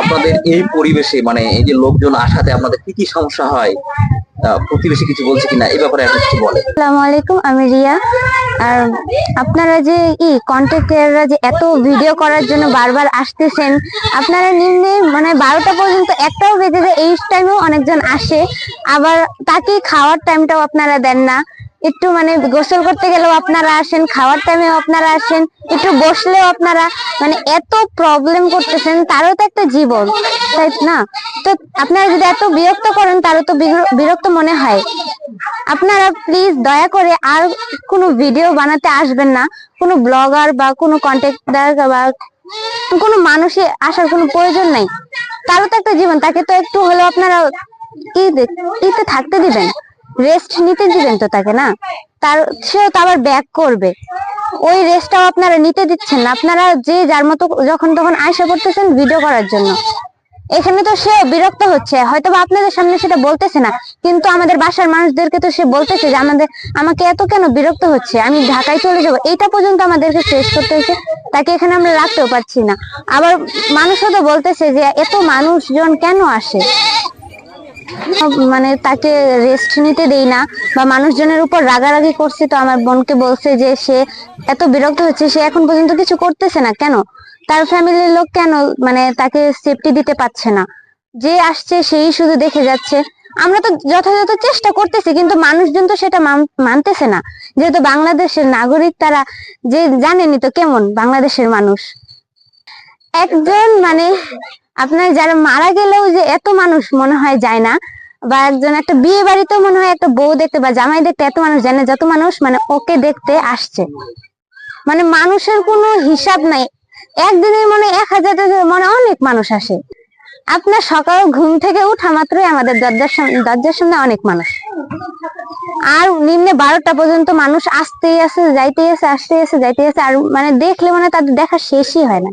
আপনাদের এই পরিবেশে মানে এই যে লোকজন আসাতে আপনাদের কি কি সমস্যা হয় প্রতিবেশী কিছু বলছে কিনা এই ব্যাপারে আপনি কিছু বলে আসসালামু আলাইকুম আমি রিয়া। আর আপনারা যে ই কন্টেন্ট ক্রিয়েটাররা যে এত ভিডিও করার জন্য বারবার আসতেছেন আপনারা নিম্নে মানে বারোটা পর্যন্ত একটাও বেজে যায় এই টাইমেও অনেকজন আসে আবার তাকে খাওয়ার টাইমটাও আপনারা দেন না। একটু মানে গোসল করতে গেলেও আপনারা আসেন, খাওয়ার টাইমেও আপনারা আসেন, একটু বসলেও আপনারা মানে এত প্রবলেম করতেছেন, তারও তো একটা জীবন, তাই না? তো আপনারা যদি এত বিরক্ত করেন, তারও তো বিরক্ত মনে হয়। আপনারা প্লিজ দয়া করে আর কোনো ভিডিও বানাতে আসবেন না, কোনো ব্লগার বা কোনো কন্টেন্টার বা কোনো মানুষে আসার কোনো প্রয়োজন নাই। তারও তো একটা জীবন, তাকে তো একটু হলেও আপনারা ইতে থাকতে দিবেন। রেস্ট নিতে দিবেন তো তাকে, না? তার, সেও তো আবার ব্যাক করবে। ওই রেস্টটাও আপনারা নিতে দিচ্ছেন না। আপনারা যে যার মতো যখন তখন আয়সা করতেছেন ভিডিও করার জন্য। এখানে তো সে বিরক্ত হচ্ছে। হয়তো আপনাদের সামনে সেটা বলতেছে না, কিন্তু আমাদের বাসার মানুষদেরকে তো সে বলতেছে যে আমাদের, আমাকে এত কেন বিরক্ত হচ্ছে? আমি ঢাকায় চলে যাব। এইটা পর্যন্ত আমাদেরকে শেষ করতে হয়েছে। তাকে এখানে আমরা রাখতেও পারছি না। আবার মানুষও তো বলতেছে যে এত মানুষজন কেন আসে? মানে তাকে রেস্ট নিতে দেই না বা মানুষজনের উপর রাগারাগি করছে তো আমার বোনকে বলছে যে সে এত বিরক্ত হচ্ছে, সে এখন পর্যন্ত কিছু করতেছে না কেন? তার ফ্যামিলির লোক কেন মানে তাকে সেফটি দিতে পারছে না? যে আসছে সেই শুধু দেখে যাচ্ছে। আমরা তো যথাযথ চেষ্টা করতেছি, কিন্তু মানুষজন তো সেটা মান- মানতেছে না। যেহেতু বাংলাদেশের নাগরিক, তারা যে জানেনি তো কেমন বাংলাদেশের মানুষ? একজন মানে আপনার যারা মারা গেলেও যে এত মানুষ মনে হয় যায় না বা একজন একটা বিয়ে বাড়িতে মনে হয় একটা বউ দেখতে বা জামাই দেখতে এত মানুষ, জানে যত মানুষ মানে ওকে দেখতে আসছে। মানে মানুষের কোনো হিসাব নাই। একদিনের মানে এক হাজার মানে অনেক মানুষ আসে। আপনার সকাল ঘুম থেকে উঠা মাত্রই আমাদের দরজার সামনে দরজার সামনে অনেক মানুষ। আর নিম্নে বারোটা পর্যন্ত মানুষ আসতেই আছে যাইতেই আছে আসতেই আছে যাইতেই আছে আর মানে দেখলে মানে তাদের দেখা শেষই হয় না।